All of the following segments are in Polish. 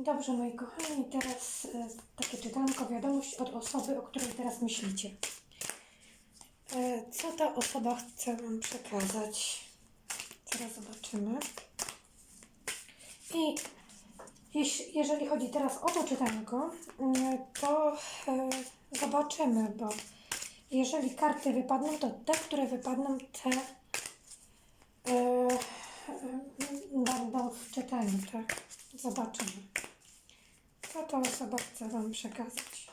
Dobrze, moi kochani, teraz e, takie czytanko, wiadomość od osoby, o której teraz myślicie. E, co ta osoba chce Wam przekazać? Zaraz zobaczymy. I jeżeli chodzi teraz o to czytanko, mm, to e, zobaczymy, bo jeżeli karty wypadną, to te, które wypadną, te e, będą w czytaniu, tak? Zobaczymy. Co ta osoba chce Wam przekazać?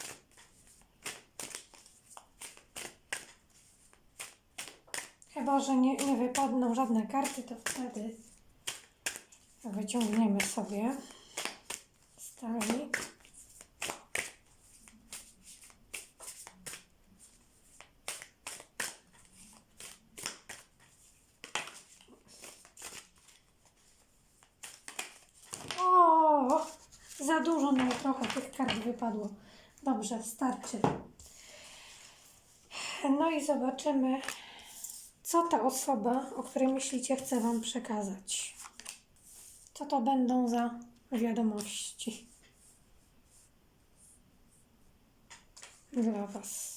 Chyba, że nie, nie wypadną żadne karty, to wtedy wyciągniemy sobie. O, za dużo nam trochę tych kart wypadło. Dobrze, starczy. No i zobaczymy, co ta osoba, o której myślicie, chce Wam przekazać. Co to będą za wiadomości dla Was.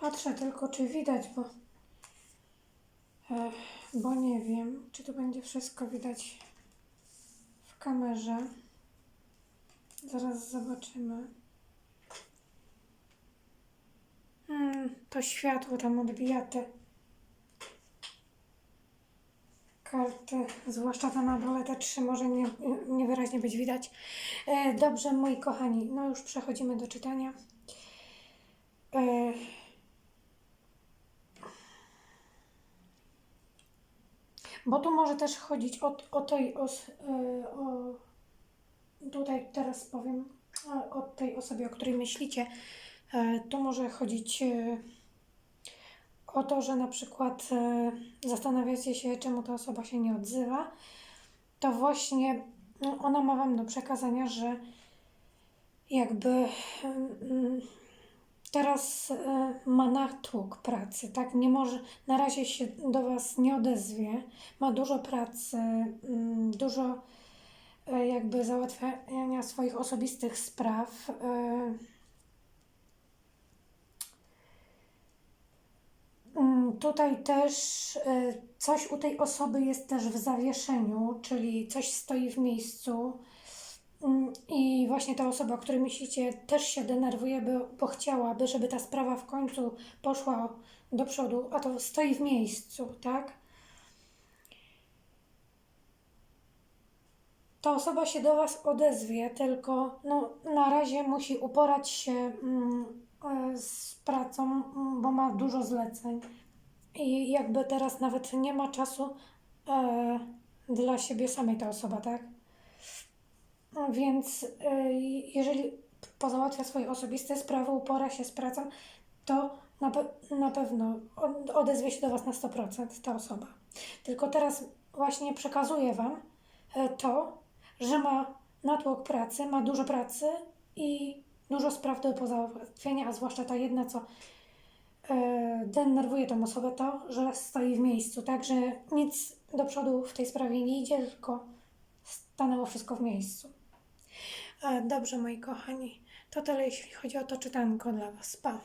Patrzę tylko, czy widać, bo, e, bo nie wiem, czy tu będzie wszystko widać w kamerze. Zaraz zobaczymy. Hmm, to światło tam odbija te karty, zwłaszcza ta na dole, te trzy może nie, niewyraźnie być widać. E, dobrze, moi kochani, no już przechodzimy do czytania. E, Bo tu może też chodzić o, o tej os, y, o, tutaj teraz powiem e, o tej osobie, o której myślicie. E, Tu może chodzić e, o to, że na przykład e, zastanawiacie się, czemu ta osoba się nie odzywa. To właśnie no, ona ma Wam do przekazania, że jakby mm, teraz e, ma natłok pracy, tak? Nie może, na razie się do Was nie odezwie, ma dużo pracy, mm, dużo e, jakby załatwiania swoich osobistych spraw. e, Mm, Tutaj też coś u tej osoby jest też w zawieszeniu, czyli coś stoi w miejscu. Mm, I właśnie ta osoba, o której myślicie, też się denerwuje, bo, bo chciałaby, żeby ta sprawa w końcu poszła do przodu, a to stoi w miejscu, tak? Ta osoba się do Was odezwie, tylko no, na razie musi uporać się mm, e, z pracą, mm, bo ma dużo zleceń. I jakby teraz nawet nie ma czasu e, dla siebie samej ta osoba, tak? Więc e, jeżeli pozałatwia swoje osobiste sprawy, upora się z pracą, to na, pe- na pewno od- odezwie się do Was na 100% ta osoba. Tylko teraz właśnie przekazuję Wam e, to, że ma natłok pracy, ma dużo pracy i dużo spraw do pozałatwienia, a zwłaszcza ta jedna, co e, denerwuje tą osobę, to, że stoi w miejscu, tak, że nic do przodu w tej sprawie nie idzie, tylko stanęło wszystko w miejscu. E, Dobrze, moi kochani, to tyle, jeśli chodzi o to czytanko dla Was. Pa!